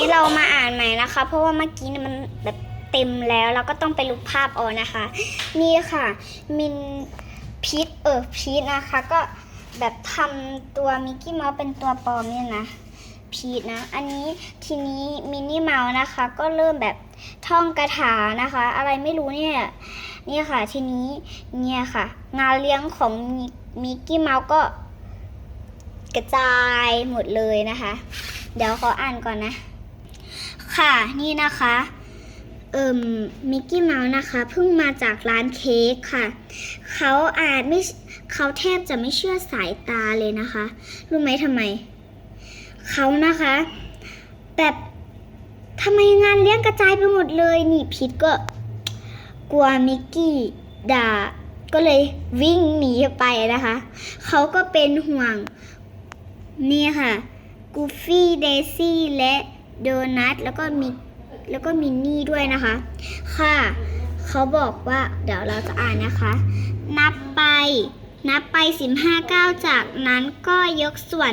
นี้เรามาอ่านใหม่นะคะ เพราะว่าเมื่อกี้มันแบบเต็มแล้วเราก็ต้องไปลบภาพออกนะคะ นี่ค่ะ มินพีทเออพีทนะคะ ก็แบบทำตัวมิกกี้เมาส์เป็นตัวปลอมเนี่ยนะพีทนะ อันนี้ทีนี้มินนี่เมาส์นะคะ ก็เริ่มแบบท่องคาถานะคะ อะไรไม่รู้เนี่ยนี่ค่ะ ทีนี้เนี่ยค่ะ งานเลี้ยงของมิกกี้เมาส์ก็กระจายหมดเลยนะคะ เดี๋ยวขออ่านก่อนนะ ค่ะนี่นะคะเอิมมิกกี้เมาส์นะคะเพิ่งมาจากร้านเค้กค่ะ เขาอาจไม่เขาแทบจะไม่เชื่อสายตาเลยนะคะ รู้ไหมทำไม เขานะคะ แบบทำไมงานเลี้ยงกระจายไปหมดเลย นี่พิทก็กลัวมิกกี้ด่าก็เลยวิ่งหนีไปนะคะ เขาก็เป็นห่วง นี่ค่ะกูฟี่เดซี่และ โดนัทแล้วก็มีแล้วก็มินนี่ด้วยนะคะ ค่ะ เขาบอกว่าเดี๋ยวเราจะอ่านนะคะ นับไป นับไป15ก้าวจากนั้นก็ยกส่วน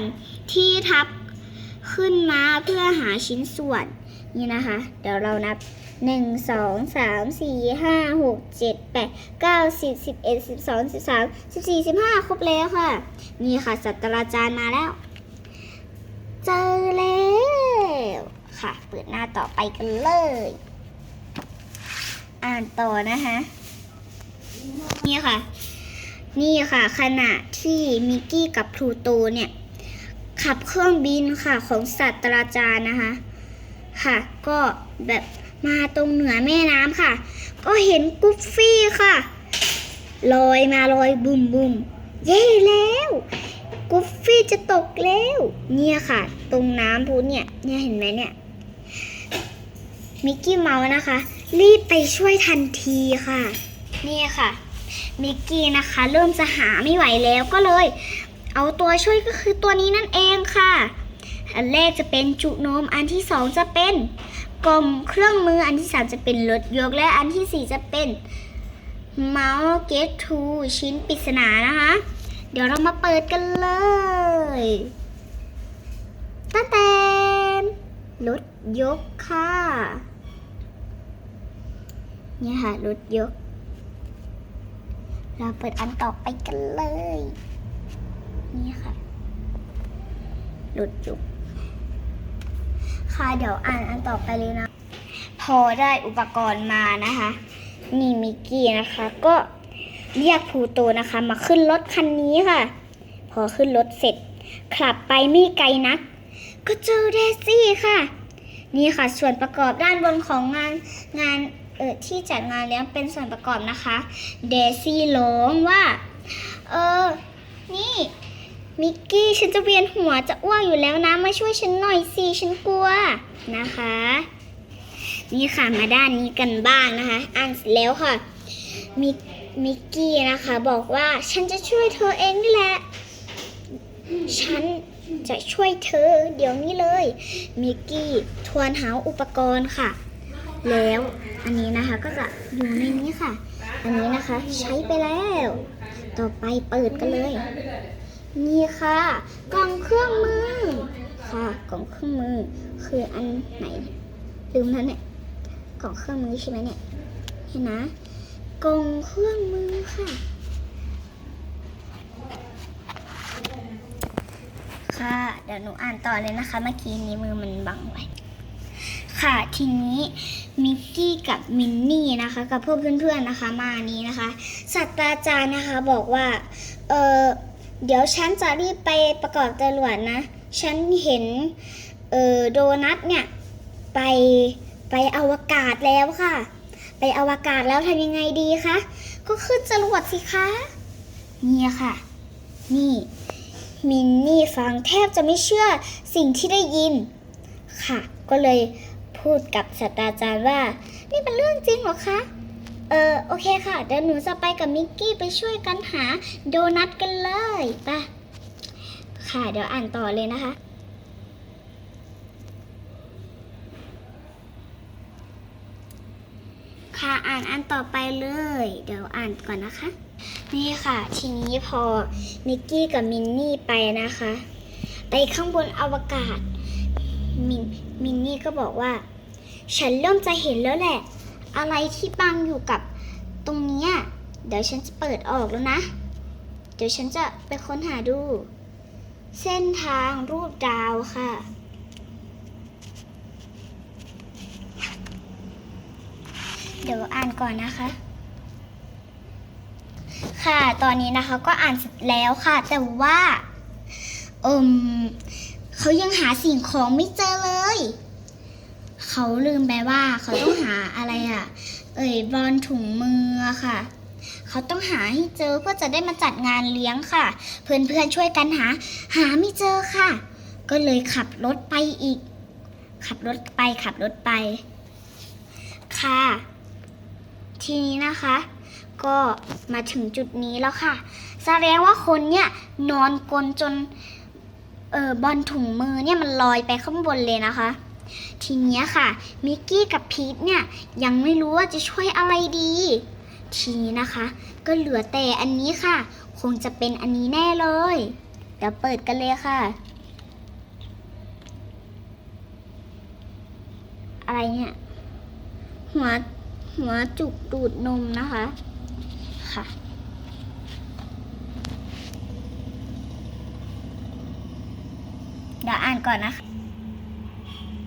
ที่ทับขึ้นมาเพื่อหาชิ้นส่วน นี่นะคะ เดี๋ยวเรานับ1 2 3 4 5 6 7 8 9 10 11 12 13 14 15ครบแล้วค่ะ นี่ค่ะศาสตราจารย์มาแล้ว เจอแล้ว ค่ะ เปิดหน้าต่อไปกันเลย อ่านต่อนะคะ นี่ค่ะ นี่ค่ะ ขณะที่มิกกี้กับพลูโตเนี่ย ขับเครื่องบินค่ะของศาสตราจารย์นะคะ ค่ะ ก็แบบมาตรงเหนือแม่น้ำค่ะ ก็เห็นกุฟฟี่ค่ะลอยมาลอยบุ่มบุมเย่แล้วกุฟฟี่จะตกแล้ว เนี่ยค่ะ ตรงน้ำพูเนี่ยเนี่ยเห็นไหมเนี่ย มิกกี้เมาส์นะคะ รีบไปช่วยทันทีค่ะ นี่ค่ะ มิกกี้นะคะ เริ่มจะหาไม่ไหวแล้วก็เลย เอาตัวช่วยก็คือตัวนี้นั่นเองค่ะ อันแรกจะเป็นจุโนมอันที่สองจะเป็นกลมเครื่องมืออันที่สามจะเป็นรถยกและอันที่สี่จะเป็นเมาส์เกตทูชิ้นปริศนานะคะ เดี๋ยวเรามาเปิดกันเลยตั้งแต่รถ ยกค่ะนี่ค่ะรถยก เราเปิดอันต่อไปกันเลย นี่ค่ะรถยกค่ะเดี๋ยวอ่านอันต่อไปเลยนะ พอได้อุปกรณ์มานะคะ นี่มิกกี้นะคะ ก็เรียกพูโตนะคะ มาขึ้นรถคันนี้ค่ะ พอขึ้นรถเสร็จขับไปไม่ไกลนัก ก็เจอเดซี่ค่ะ นี่ค่ะส่วนประกอบด้านบนของงานงานเออที่จัดงานเลี้ยงเป็นส่วนประกอบนะคะเดซี่ร้องว่า เออ นี่มิกกี้ฉันจะเวียนหัวจะอ้วกอยู่แล้วนะ มาช่วยฉันหน่อยสิฉันกลัวนะคะ นี่ค่ะมาด้านนี้กันบ้างนะคะ อ่านเสร็จแล้วค่ะมิกมิกกี้นะคะ บอกว่าฉันจะช่วยเธอเองนี่แหละฉัน จะช่วยเธอเดี๋ยวนี้เลย มิกกี้ทวนหาอุปกรณ์ค่ะ แล้วอันนี้นะคะก็จะอยู่ในนี้ค่ะ อันนี้นะคะใช้ไปแล้ว ต่อไปเปิดกันเลย นี่ค่ะ กล่องเครื่องมือค่ะกล่องเครื่องมือคืออันไหนลืมแล้วเนี่ยกล่องเครื่องมือใช่ไหมเนี่ยเห็นนะกล่องเครื่องมือค่ะ ค่ะ เดี๋ ยวหนูอ่านต่อเลยนะคะ เมื่อกี้นี้มือมันบังไว้ ค่ะทีนี้มิกกี้กับมินนี่นะคะ กับพวกเพื่อนๆนะคะ มานี้นะคะศาสตราจารย์นะคะบอกว่าเออเดี๋ยวฉันจะรีบไปประกอบจรวดนะ ฉันเห็นเออโดนัทเนี่ยไปไปอวกาศแล้วค่ะ ไปอวกาศแล้วทำยังไงดีคะก็ขึ้นจรวดสิคะ เนี่ยค่ะ นี่ มินนี่ฟังแทบจะไม่เชื่อสิ่งที่ได้ยิน ค่ะ ก็เลยพูดกับศาสตราจารย์ว่า นี่เป็นเรื่องจริงเหรอคะ เออโอเคค่ะ เดี๋ยวหนูจะไปกับมิกกี้ไปช่วยกันหาโดนัทกันเลยไปค่ะ เดี๋ยวอ่านต่อเลยนะคะค่ะอ่านอันต่อไปเลย เดี๋ยวอ่านก่อนนะคะ นี่ค่ะ ทีนี้พอมิกกี้กับมินนี่ไปนะคะ ไปข้างบนอวกาศ มินมินนี่ก็บอกว่า ฉันเริ่มจะเห็นแล้วแหละ อะไรที่บังอยู่กับตรงนี้เดี๋ยวฉันจะเปิดออกแล้วนะ เดี๋ยวฉันจะไปค้นหาดู เส้นทางรูปดาวค่ะเดี๋ยวอ่านก่อนนะคะ ค่ะ ตอนนี้นะคะก็อ่านเสร็จแล้วค่ะ แต่ว่าเอิมเขายังหาสิ่งของไม่เจอเลย เขาลืมไปว่าเขาต้องหาอะไรอะ่ะเอ่ยบอลถุงมือค่ะ เขาต้องหาให้เจอเพื่อจะได้มาจัดงานเลี้ยงค่ะ เพื่อนๆช่วยกันหา หาไม่เจอค่ะ ก็เลยขับรถไปอีก ขับรถไปขับรถไป ค่ะ ทีนี้นะคะ ก็มาถึงจุดนี้แล้วค่ะ แสดงว่าคนเนี่ยนอนกลนจนเออบอลถุงมือเนี่ยมันลอยไปข้างบนเลยนะคะ ทีเนี้ยค่ะมิกกี้กับพีทเนี่ยยังไม่รู้ว่าจะช่วยอะไรดี ทีนี้นะคะ ก็เหลือแต่อันนี้ค่ะ คงจะเป็นอันนี้แน่เลย เดี๋ยวเปิดกันเลยค่ะ อะไรเนี่ย หัวหัวจุกดูดนมนะคะ ค่ะ เดี๋ยวอ่านก่อนนะคะ